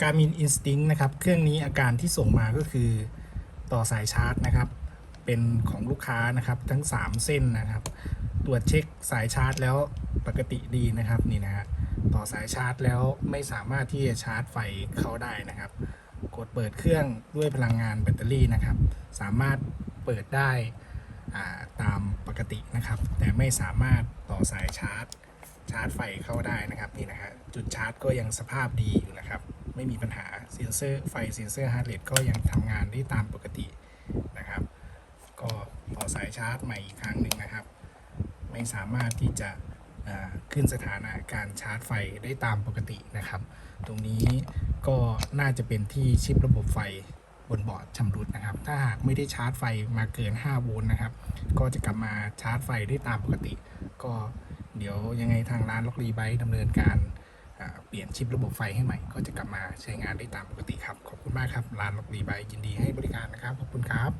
Garmin Instinct นะครับ เครื่องนี้อาการที่ส่งมาก็คือต่อสายชาร์จนะครับ เป็นของลูกค้านะครับทั้ง 3 เส้นนะครับ ตรวจเช็คสายชาร์จแล้วปกติดีนะครับนี่นะฮะต่อสายชาร์จแล้วไม่สามารถที่จะชาร์จไฟเข้าได้นะครับ กดเปิดเครื่องด้วยพลังงานแบตเตอรี่นะครับ สามารถเปิดได้าตามปกตินะครับ แต่ไม่สามารถต่อสายชาร์จ ชาร์จไฟเข้าได้นะครับนี่นะฮะจุดชาร์จก็ยังสภาพดีอยู่นะครับ ไม่มีปัญหาเซ็นเซอร์ไฟเซ็นเซอร์ฮาร์ดเรทก็ยังทำงานได้ตามปกตินะครับ ก็ต่อสายชาร์จใหม่อีกครั้งหนึ่งนะครับ ไม่สามารถที่จะขึ้นสถานะการชาร์จไฟได้ตามปกตินะครับ ตรงนี้ก็น่าจะเป็นที่ชิประบบไฟบนบอร์ดชำรุดนะครับ ถ้าหากไม่ได้ชาร์จไฟมาเกิน 5 โวลต์นะครับ ก็จะกลับมาชาร์จไฟได้ตามปกติ ก็เดี๋ยวยังไงทางร้านล็อกรีไบดำเนินการ เปลี่ยนชิประบบไฟให้ใหม่ ก็จะกลับมาใช้งานได้ตามปกติครับ ขอบคุณมากครับร้านล็อกรีไบยินดีให้บริการนะครับ ขอบคุณครับ